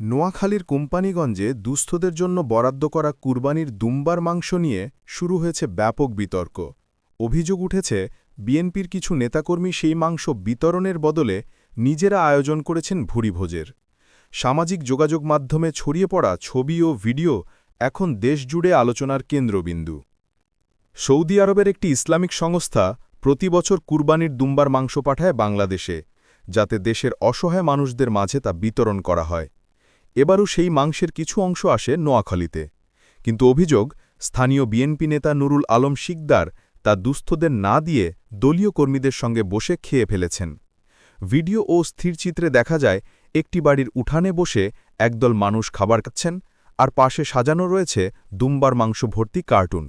নোয়াখালীর কোম্পানিগঞ্জে দুস্থদের জন্য বরাদ্দ করা কুরবানির দুম্বার মাংস নিয়ে শুরু হয়েছে ব্যাপক বিতর্ক। অভিযোগ উঠেছে, বিএনপির কিছু নেতাকর্মী সেই মাংস বিতরণের বদলে নিজেরা আয়োজন করেছেন ভুরিভোজের সামাজিক যোগাযোগ মাধ্যমে ছড়িয়ে পড়া ছবি ও ভিডিও এখন দেশজুড়ে আলোচনার কেন্দ্রবিন্দু। সৌদি আরবের একটি ইসলামিক সংস্থা প্রতি বছর কুরবানির দুম্বার মাংস পাঠায় বাংলাদেশে, যাতে দেশের অসহায় মানুষদের মাঝে তা বিতরণ করা হয়। এবারও সেই মাংসের কিছু অংশ আসে নোয়াখালীতে। কিন্তু অভিযোগ, স্থানীয় বিএনপি নেতা নুরুল আলম শিকদার তা দুস্থদের না দিয়ে দলীয় কর্মীদের সঙ্গে বসে খেয়ে ফেলেছেন। ভিডিও ও স্থিরচিত্রে দেখা যায়, একটি বাড়ির উঠানে বসে একদল মানুষ খাবার খাচ্ছেন আর পাশে সাজানো রয়েছে দুম্বার মাংস ভর্তি কার্টুন।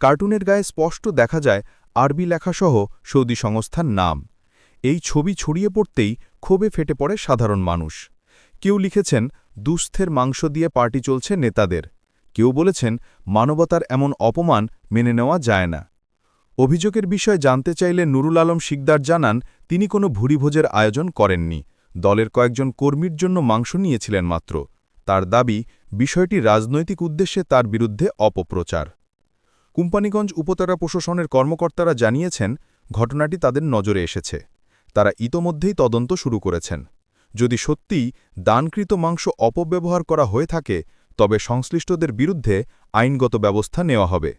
কার্টুনের গায়ে স্পষ্ট দেখা যায় আরবি লেখাসহ সৌদি সংস্থার নাম। এই ছবি ছড়িয়ে পড়তেই ক্ষোভে ফেটে পড়ে সাধারণ মানুষ। কেউ লিখেছেন দুস্থের মাংস দিয়ে পার্টি চলছে নেতাদের। কেউ বলেছেন, মানবতার এমন অপমান মেনে নেওয়া যায় না। অভিযোগের বিষয় জানতে চাইলে নুরুল আলম শিকদার জানান, তিনি কোনো ভুরিভোজের আয়োজন করেননি। দলের কয়েকজন কর্মীর জন্য মাংস নিয়েছিলেন মাত্র। তার দাবি, বিষয়টি রাজনৈতিক উদ্দেশ্যে তার বিরুদ্ধে অপপ্রচার। কোম্পানিগঞ্জ উপতারা প্রশাসনের কর্মকর্তারা জানিয়েছেন, ঘটনাটি তাদের নজরে এসেছে। তারা ইতোমধ্যেই তদন্ত শুরু করেছেন। যদি সত্যিই দানকৃত মাংস অপব্যবহার করা হয়ে থাকে, তবে সংশ্লিষ্টদের বিরুদ্ধে আইনগত ব্যবস্থা নেওয়া হবে।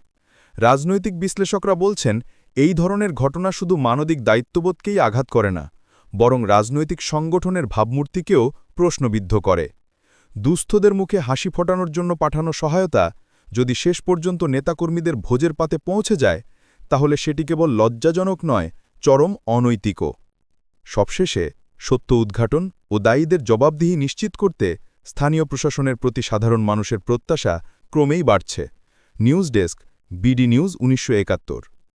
রাজনৈতিক বিশ্লেষকরা বলছেন, এই ধরনের ঘটনা শুধু মানবিক দায়িত্ববোধকেই আঘাত করে না, বরং রাজনৈতিক সংগঠনের ভাবমূর্তিকেও প্রশ্নবিদ্ধ করে। দুস্থদের মুখে হাসি ফোটানোর জন্য পাঠানো সহায়তা যদি শেষ পর্যন্ত নেতাকর্মীদের ভোজের পাতে পৌঁছে যায়, তাহলে সেটি কেবল লজ্জাজনক নয়, চরম অনৈতিকও। সবশেষে সত্য উদ্ঘাটন ও দায়ীদের জবাবদিহি নিশ্চিত করতে স্থানীয় প্রশাসনের প্রতি সাধারণ মানুষের প্রত্যাশা ক্রমেই বাড়ছে। নিউজ ডেস্ক, বিডি নিউজ উনিশশো